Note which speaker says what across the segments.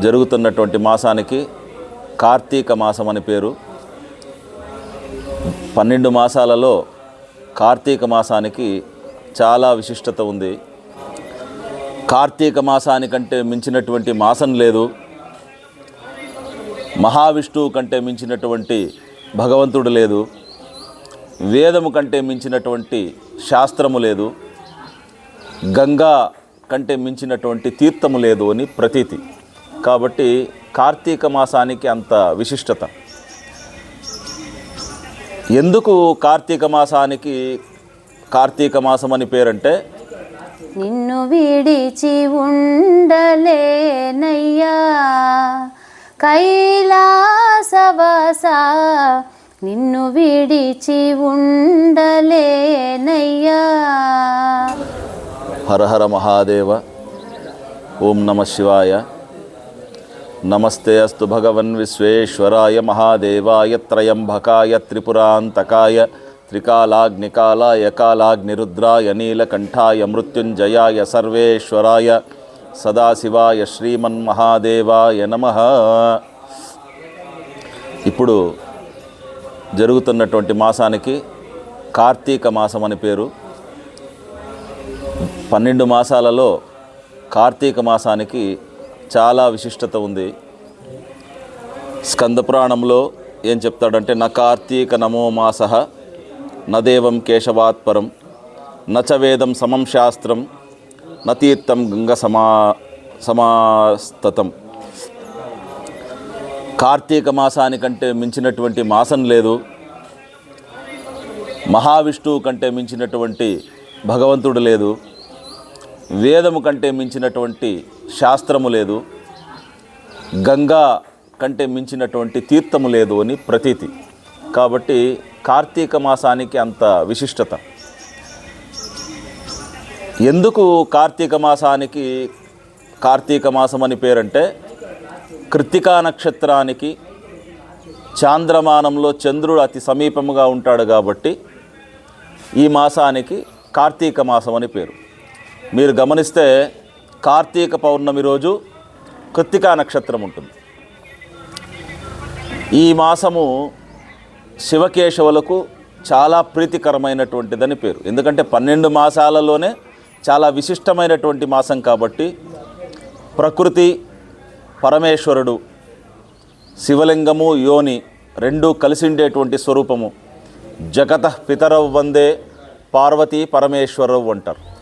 Speaker 1: జరుగుతున్నటువంటి మాసానికి కార్తీక మాసం అని పేరు. పన్నెండు మాసాలలో కార్తీక మాసానికి చాలా విశిష్టత ఉంది. కార్తీక మాసానికంటే మించినటువంటి మాసం లేదు. మహావిష్ణువు కంటే మించినటువంటి భగవంతుడు లేదు. వేదము కంటే మించినటువంటి శాస్త్రము లేదు. గంగా కంటే మించినటువంటి తీర్థము లేదు అని ప్రతీతి. కాబట్టి కార్తీక మాసానికి అంత విశిష్టత. ఎందుకు కార్తీక మాసానికి కార్తీక మాసం అని పేరంటే?
Speaker 2: నిన్ను విడిచి ఉండలేనయ్యా. కైలాసవాస నిన్ను విడిచి ఉండలేనయ్యా.
Speaker 1: హర హర మహాదేవ ఓం నమ శివాయ. నమస్తే అస్తు భగవన్ విశ్వేశ్వరాయ మహాదేవాయ త్రయంబకాయ త్రిపురాంతకాయ త్రికాలాగ్నికాలాయ కాలాగ్నిరుద్రాయ నీలకంఠాయ మృత్యుంజయాయ సర్వేశ్వరాయ సదాశివాయ శ్రీమన్మహాదేవాయ నమ. ఇప్పుడు జరుగుతున్నటువంటి మాసానికి కార్తీక మాసం అని పేరు. పన్నెండు మాసాలలో కార్తీక మాసానికి చాలా విశిష్టత ఉంది. స్కందపురాణంలో ఏం చెప్తాడంటే న కార్తీక నమో మాస నదేవం కేశవాత్పరం నచ వేదం సమం శాస్త్రం నతీర్థం గంగ సమా సమాస్తతం. కార్తీక మాసానికంటే మించినటువంటి మాసం లేదు. మహావిష్ణువు కంటే మించినటువంటి భగవంతుడు లేదు. వేదము కంటే మించినటువంటి శాస్త్రము లేదు. గంగా కంటే మించినటువంటి తీర్థము లేదు అని ప్రతీతి. కాబట్టి కార్తీక మాసానికి అంత విశిష్టత. ఎందుకు కార్తీక మాసానికి కార్తీక మాసం అని పేరంటే కృత్తికా నక్షత్రానికి చాంద్రమానంలో చంద్రుడు అతి సమీపముగా ఉంటాడు కాబట్టి ఈ మాసానికి కార్తీక మాసం అని పేరు. మీరు గమనిస్తే కార్తీక పౌర్ణమి రోజు కృత్తికా నక్షత్రం ఉంటుంది. ఈ మాసము శివకేశవులకు చాలా ప్రీతికరమైనటువంటిదని పేరు. ఎందుకంటే పన్నెండు మాసాలలోనే చాలా విశిష్టమైనటువంటి మాసం కాబట్టి ప్రకృతి పరమేశ్వరుడు శివలింగము యోని రెండు కలిసిండేటువంటి స్వరూపము. జగత పితరవ్ వందే పార్వతీ పరమేశ్వరవు అంటారు.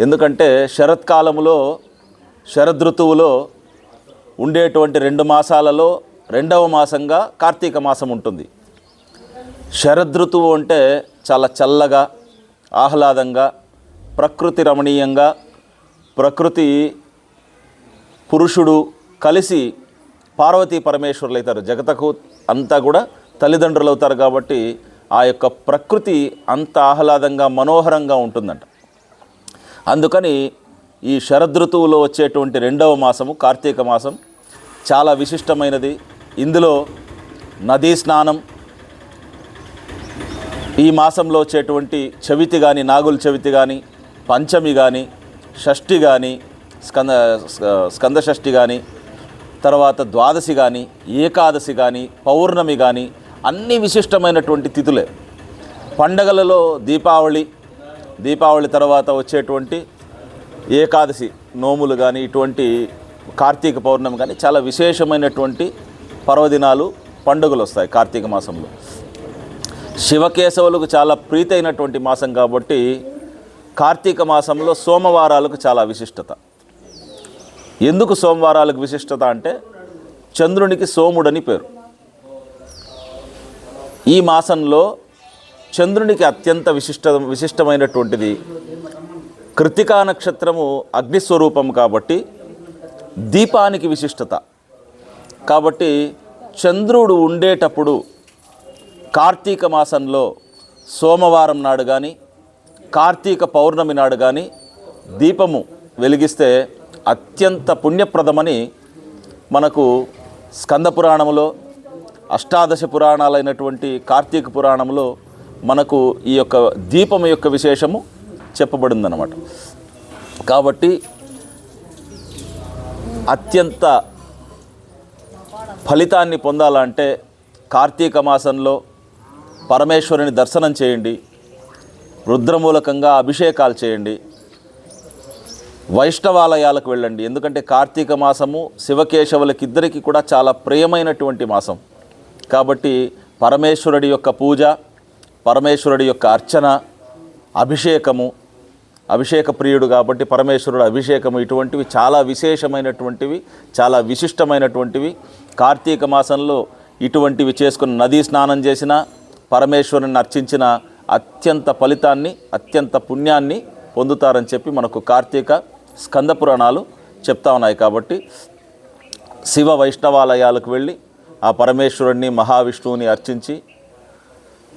Speaker 1: ఎందుకంటే శరత్కాలములో శరదృతువులో ఉండేటువంటి రెండు మాసాలలో రెండవ మాసంగా కార్తీక మాసం ఉంటుంది. శరదృతువు అంటే చాలా చల్లగా ఆహ్లాదంగా ప్రకృతి రమణీయంగా ప్రకృతి పురుషుడు కలిసి పార్వతీ పరమేశ్వరులు అవుతారు. జగతకు అంతా కూడా తల్లిదండ్రులు అవుతారు కాబట్టి ఆ యొక్క ప్రకృతి అంత ఆహ్లాదంగా మనోహరంగా ఉంటుందంట. అందుకని ఈ శరదృతువులో వచ్చేటువంటి రెండవ మాసము కార్తీక మాసం చాలా విశిష్టమైనది. ఇందులో నదీ స్నానం ఈ మాసంలో వచ్చేటువంటి చవితి కానీ నాగుల చవితి కానీ పంచమి కానీ షష్ఠి కానీ స్కంద స్కంద షష్ఠి కానీ తర్వాత ద్వాదశి కానీ ఏకాదశి కానీ పౌర్ణమి కానీ అన్ని విశిష్టమైనటువంటి తిథులే. పండగలలో దీపావళి దీపావళి తర్వాత వచ్చేటువంటి ఏకాదశి నోములు కానీ ఇటువంటి కార్తీక పౌర్ణమి కానీ చాలా విశేషమైనటువంటి పర్వదినాలు పండుగలు వస్తాయి కార్తీక మాసంలో. శివకేశవులకు చాలా ప్రీతి అయినటువంటి మాసం కాబట్టి కార్తీక మాసంలో సోమవారాలకు చాలా విశిష్టత. ఎందుకు సోమవారాలకు విశిష్టత అంటే చంద్రునికి సోముడని పేరు. ఈ మాసంలో చంద్రునికి అత్యంత విశిష్ట విశిష్టమైనటువంటిది కృతికా నక్షత్రము అగ్నిస్వరూపం కాబట్టి దీపానికి విశిష్టత. కాబట్టి చంద్రుడు ఉండేటప్పుడు కార్తీక మాసంలో సోమవారం నాడు కానీ కార్తీక పౌర్ణమి నాడు కానీ దీపము వెలిగిస్తే అత్యంత పుణ్యప్రదమని మనకు స్కంద పురాణంలో అష్టాదశ పురాణాలైనటువంటి కార్తీక పురాణంలో మనకు ఈ యొక్క దీపం యొక్క విశేషము చెప్పబడిందనమాట కాబట్టి అత్యంత ఫలితాన్ని పొందాలంటే కార్తీక మాసంలో పరమేశ్వరుని దర్శనం చేయండి రుద్రమూలకంగా అభిషేకాలు చేయండి వైష్ణవాలయాలకు వెళ్ళండి. ఎందుకంటే కార్తీక మాసము శివకేశవులకిద్దరికి కూడా చాలా ప్రియమైనటువంటి మాసం. కాబట్టి పరమేశ్వరుడి యొక్క పూజ పరమేశ్వరుడి యొక్క అర్చన అభిషేకము అభిషేక ప్రియుడు కాబట్టి పరమేశ్వరుడు అభిషేకము ఇటువంటివి చాలా విశేషమైనటువంటివి చాలా విశిష్టమైనటువంటివి. కార్తీక మాసంలో ఇటువంటివి చేసుకుని నదీ స్నానం చేసిన పరమేశ్వరుని అర్చించిన అత్యంత ఫలితాన్ని అత్యంత పుణ్యాన్ని పొందుతారని చెప్పి మనకు కార్తీక స్కంద పురాణాలు చెప్తా ఉన్నాయి కాబట్టి శివ వైష్ణవాలయాలకు వెళ్ళి ఆ పరమేశ్వరుణ్ణి మహావిష్ణువుని అర్చించి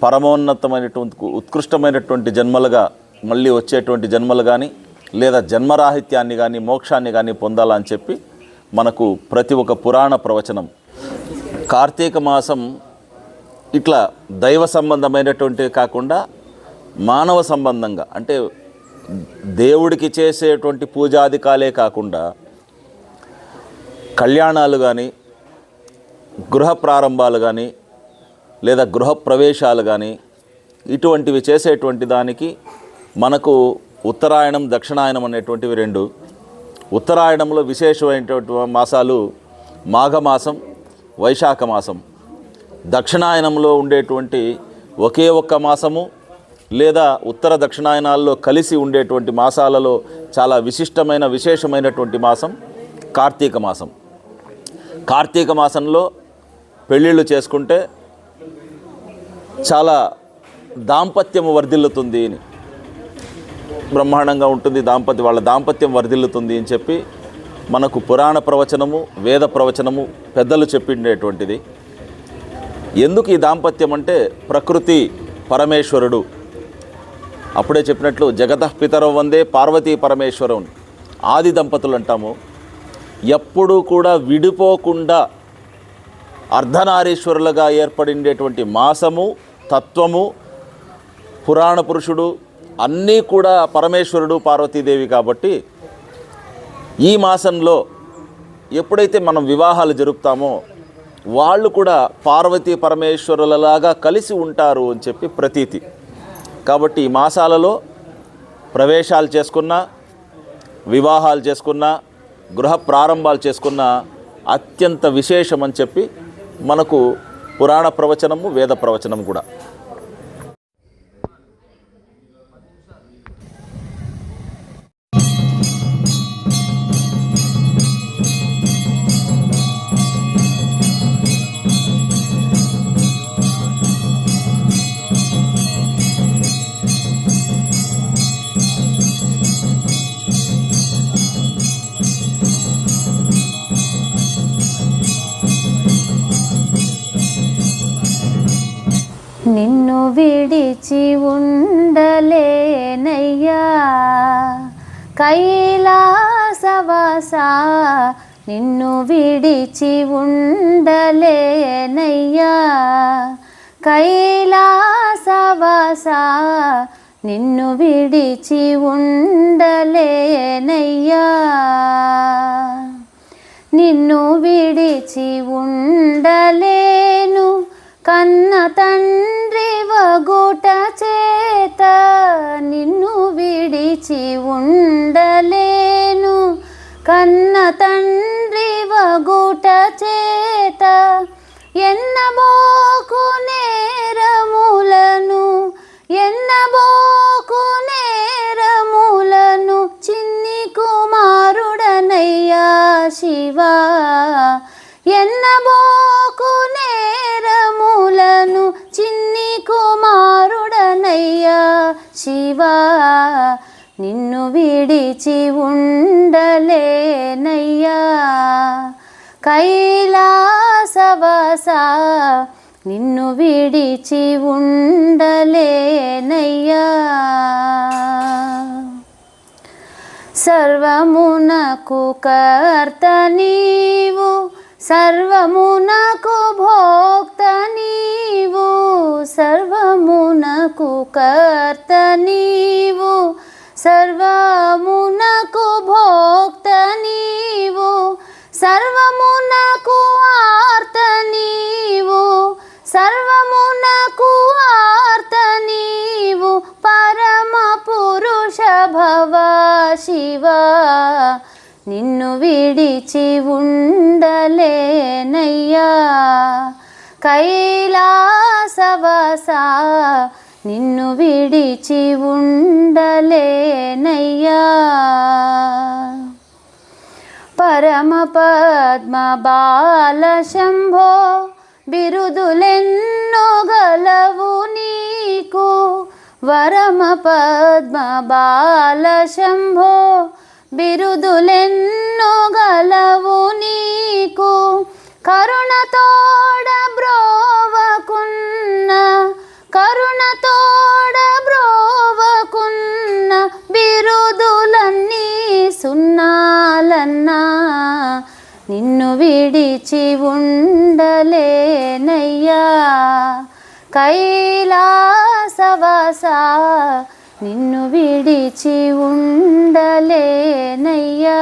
Speaker 1: పరమోన్నతమైనటువంటి ఉత్కృష్టమైనటువంటి జన్మలుగా మళ్ళీ వచ్చేటువంటి జన్మలు కానీ లేదా జన్మరాహిత్యాన్ని కానీ మోక్షాన్ని కానీ పొందాలని చెప్పి మనకు ప్రతి ఒక్క పురాణ ప్రవచనం. కార్తీక మాసం ఇట్లా దైవ సంబంధమైనటువంటివి కాకుండా మానవ సంబంధంగా అంటే దేవుడికి చేసేటువంటి పూజాధికాలే కాకుండా కళ్యాణాలు కానీ గృహ ప్రారంభాలు కానీ లేదా గృహ ప్రవేశాలు కానీ ఇటువంటివి చేసేటువంటి దానికి మనకు ఉత్తరాయణం దక్షిణాయనం అనేటువంటివి రెండు. ఉత్తరాయణంలో విశేషమైనటువంటి మాసాలు మాఘమాసం వైశాఖ మాసం దక్షిణాయనంలో ఉండేటువంటి ఒకే ఒక్క మాసము లేదా ఉత్తర దక్షిణాయనాల్లో కలిసి ఉండేటువంటి మాసాలలో చాలా విశిష్టమైన విశేషమైనటువంటి మాసం కార్తీక మాసం. కార్తీక మాసంలో పెళ్ళిళ్ళు చేసుకుంటే చాలా దాంపత్యం వర్ధిల్లుతుంది అని. బ్రహ్మాండంగా ఉంటుంది దాంపత్యం వాళ్ళ దాంపత్యం వర్ధిల్లుతుంది అని చెప్పి మనకు పురాణ ప్రవచనము వేద ప్రవచనము పెద్దలు చెప్పిండేటువంటిది. ఎందుకు ఈ దాంపత్యం అంటే ప్రకృతి పరమేశ్వరుడు. అప్పుడే చెప్పినట్లు జగతః పితరం వందే పార్వతీ పరమేశ్వరం ఆది దంపతులు అంటాము. ఎప్పుడూ కూడా విడిపోకుండా అర్ధనారీశ్వరులుగా ఏర్పడిండేటువంటి మాసము తత్వము పురాణ పురుషుడు అన్నీ కూడా పరమేశ్వరుడు పార్వతీదేవి కాబట్టి ఈ మాసంలో ఎప్పుడైతే మనం వివాహాలు జరుపుతామో వాళ్ళు కూడా పార్వతీ పరమేశ్వరులలాగా కలిసి ఉంటారు అని చెప్పి ప్రతీతి. కాబట్టి ఈ మాసాలలో ప్రవేశాలు చేసుకున్నా వివాహాలు చేసుకున్నా గృహ ప్రారంభాలు చేసుకున్న అత్యంత విశేషం అని చెప్పి మనకు పురాణ ప్రవచనము వేద ప్రవచనం కూడా.
Speaker 2: నిన్ను విడిచి ఉండలేనయ్యా. కైలాసవాస నిన్ను విడిచి ఉండలేనయ్యా. కైలాసవాస నిన్ను విడిచి ఉండలేనయ్యా. నిన్ను విడిచి ఉండలేను కన్న తండ్రి వగుట చేత నిన్ను విడిచి ఉండలేను. కన్న తండ్రి వగుట చేత ఎన్నబోకు నేరములను ఎన్నబోకు నేరములను చిన్ని కుమారుడనయ్యా శివా. ఎన్నబోకు శివా నిన్ను విడిచి ఉండలేనయ్యా. కైలాసవాస నిన్ను విడిచి ఉండలేనయ్యా. సర్వమునకు కర్త నీవు సర్వమునకు భోక్త నీవు సర్వమునకు కర్త నీవు. విడిచి ఉండలేనయ్యా కైలాసవాస నిన్ను విడిచి ఉండలేనయ్యా పరమ పద్మ బాల శంభో బిరుదులెన్నో గలవు నీకు. వరమ పద్మ బాల శంభో బిరుదులెన్నో గలవు నీకు. కరుణతోడ బ్రోవకున్న కరుణతోడ బ్రోవకున్న బిరుదులన్నీ సున్నాలన్నా. నిన్ను విడిచి ఉండలేనయ్యా. కైలాసవాస నిన్ను విడిచి ఉండలేనయ్యా.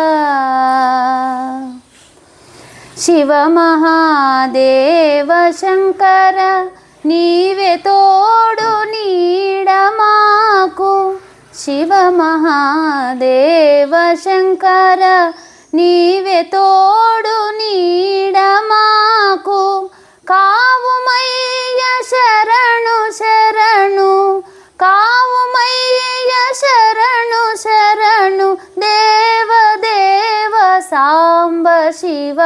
Speaker 2: శివ మహాదేవ శంకర నీవే తోడు నీడమాకు శివ మహాదేవ శంకర నీవే తోడు నీడమాకు కావుమై శివ.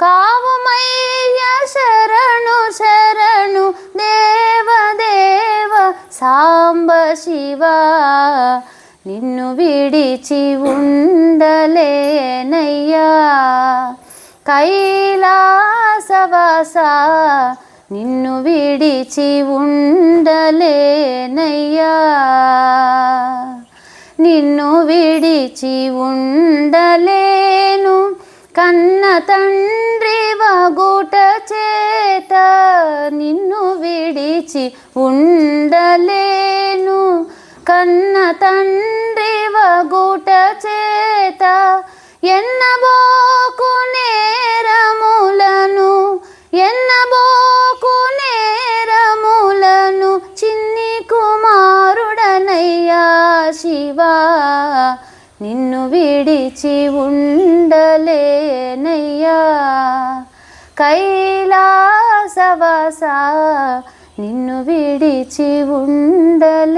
Speaker 2: కావమయ్య శరణు శరణు దేవ దేవ సాంబ శివ. నిన్ను విడిచి ఉండలేనయ్యా. కైలాసవాస నిన్ను విడిచి ఉండలేనయ్యా. నిన్ను విడిచి ఉండలేను. కన్న తండ్రి వగుట చేత నిన్ను విడిచి ఉండలేను. కన్న తండ్రి వగుట చేత ఎన్నబో శివా నిన్ను విడిచి ఉండలేనయ్యా. కైలాసవాస నిన్ను విడిచి ఉండలే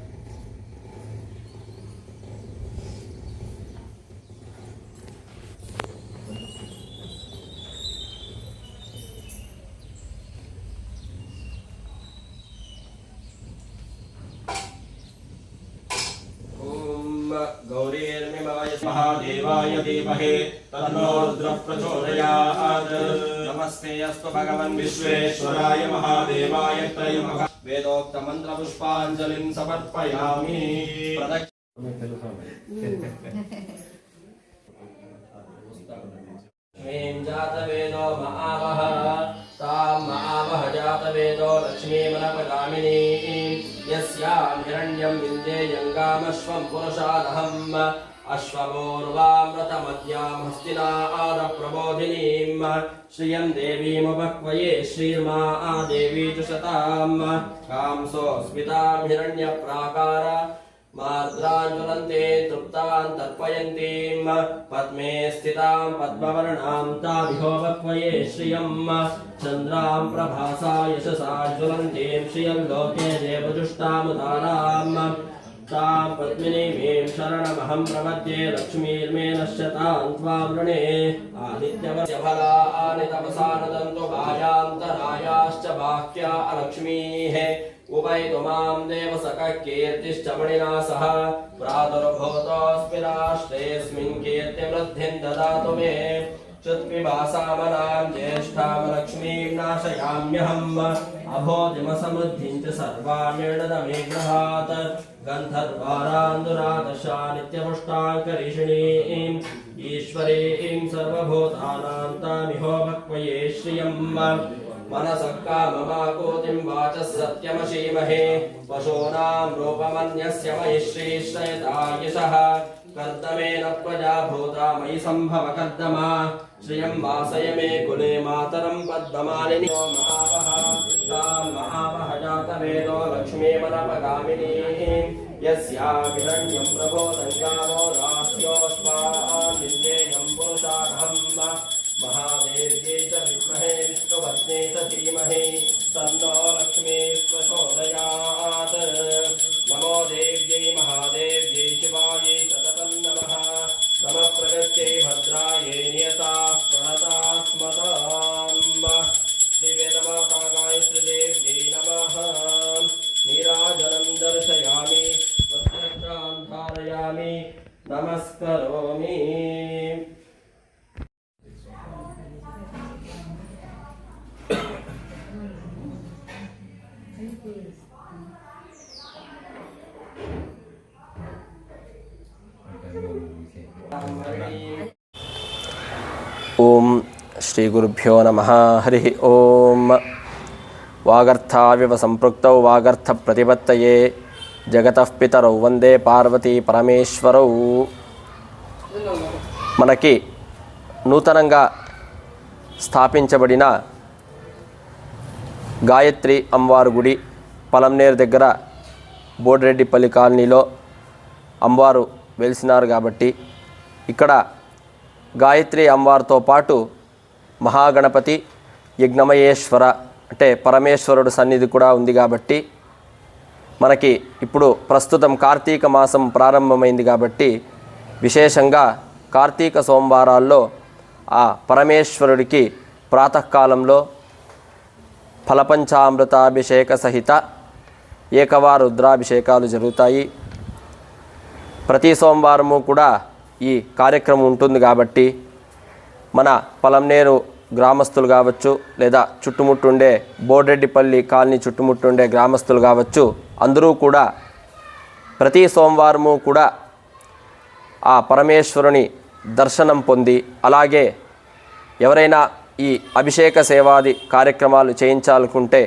Speaker 3: नमस्ते अस्तु भगवन् विश्वेश्वराय महादेवाय त्रयमः वेदोक्तमन्त्रपुष्पाञ्जलिं समर्पयामि प्रदक्ष लक्ष्मीं जातवेदो महावः तां महावः जातवेदो लक्ष्मीमनपगामिनीं यस्यां हिरण्यं विन्देयङ्गामश्वं पुरुषादहम् अश्वमोर्वामृतमद्यां हस्तिना आदप्रबोधिनीं श्रियं देवीमुपक्वये श्रीर्मा देवी च शतां कांसोऽस्मितां हिरण्यप्राकार मार्द्राञ्ज्वलन्ते तृप्तान् तर्पयन्तीं पद्मे स्थितां पद्मवर्णां ताभिहोपक्वये श्रियं चन्द्रां प्रभासा यशसा ज्वलन्तीं श्रियं लोके देवजुष्टामुदाराम् तां पद्मिनीमीं शरणमहं प्रपद्ये लक्ष्मीर्मे नश्यतां त्वां वृणे आदित्यवस्य फलानि तपसा नदन्तु बाह्यान्तरायाश्च बाह्या अलक्ष्मीः उपैतु मां देवसखः कीर्तिश्च मणिना सह प्रादुर्भूतोऽस्मि राष्ट्रेऽस्मिन् कीर्तिवृद्धिं ददातु मे श्रुत्पिबासामनां ज्येष्ठां लक्ष्मीं नाशयाम्यहम् अभोजिमसमृद्धिं च सर्वाण्यर्णदमे गृहात् गन्धर्वारान्दुरादशा नित्यपुष्टाङ्करिषिणीम् ईश्वरीं सर्वभूतानां तामिहो भक्वये श्रियम् मनसः सत्यमशीमहे पशूनां रूपमन्यस्य मयि श्रीश्रयतायशः कर्दमेन प्रजा भूता मयि कर्दमा श्रियं वासय मे कुले मातरं पद्ममालिनी। महावः महामहजातवेदो लक्ष्मीमनपगामिनी यस्याभिरण्यं प्रभो सञ्जावो राष्ट्रोऽस्मान्निन्देयं पुरुषाधम् महादेव्यै च विद्महे विष्णुभत्ने च धीमहि। तन्नो
Speaker 4: ఓం శ్రీ గురుభ్యో నమ హరి ఓం వాగర్థావివ సంపృక్తౌ వాగర్థ ప్రతిపత్తయే జగత పితరౌ వందే పార్వతీ పరమేశ్వరౌ మనకి నూతనంగా స్థాపించబడిన గాయత్రి అమ్మవారు గుడి పలంనేరు దగ్గర బోడిరెడ్డిపల్లి కాలనీలో అమ్మవారు వెలిసినారు కాబట్టి ఇక్కడ గాయత్రి అమ్మవారితో పాటు మహాగణపతి యజ్ఞమయేశ్వర అంటే పరమేశ్వరుడు సన్నిధి కూడా ఉంది కాబట్టి మనకి ఇప్పుడు ప్రస్తుతం కార్తీక మాసం ప్రారంభమైంది కాబట్టి విశేషంగా కార్తీక సోమవారాల్లో ఆ పరమేశ్వరుడికి ప్రాతకాలంలో ఫలపంచామృతాభిషేక సహిత ఏకవార రుద్రాభిషేకాలు జరుగుతాయి. ప్రతి సోమవారము కూడా ఈ కార్యక్రమం ఉంటుంది కాబట్టి మన పొలంనేరు గ్రామస్తులు కావచ్చు లేదా చుట్టుముట్టుండే బోర్రెడ్డిపల్లి కాలనీ చుట్టుముట్టుండే గ్రామస్తులు కావచ్చు అందరూ కూడా ప్రతి సోమవారము కూడా ఆ పరమేశ్వరుని దర్శనం పొంది అలాగే ఎవరైనా ఈ అభిషేక సేవాది కార్యక్రమాలు చేయించాలనుకుంటే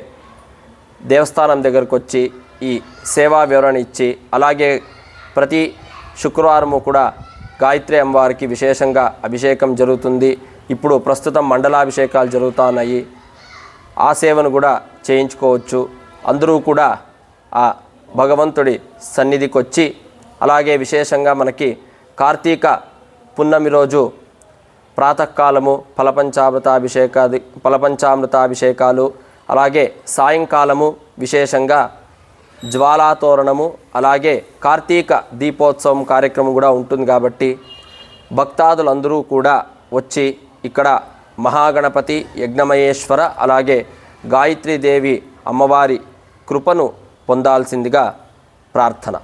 Speaker 4: దేవస్థానం దగ్గరకు వచ్చి ఈ సేవా వివరణ ఇచ్చి అలాగే ప్రతి శుక్రవారము కూడా గాయత్రి అమ్మవారికి విశేషంగా అభిషేకం జరుగుతుంది. ఇప్పుడు ప్రస్తుతం మండలాభిషేకాలు జరుగుతున్నాయి. ఆ సేవను కూడా చేయించుకోవచ్చు. అందరూ కూడా ఆ భగవంతుడి సన్నిధికి వచ్చి అలాగే విశేషంగా మనకి కార్తీక పున్నమి రోజు ప్రాతకాలము ఫలపంచామృతాభిషేకాది ఫలపంచామృతాభిషేకాలు అలాగే సాయంకాలము విశేషంగా జ్వాలాతోరణము అలాగే కార్తీక దీపోత్సవం కార్యక్రమం కూడా ఉంటుంది కాబట్టి భక్తాదులందరూ కూడా వచ్చి ఇక్కడ మహాగణపతి యజ్ఞమయేశ్వర అలాగే గాయత్రీదేవి అమ్మవారి కృపను పొందాల్సిందిగా ప్రార్థన.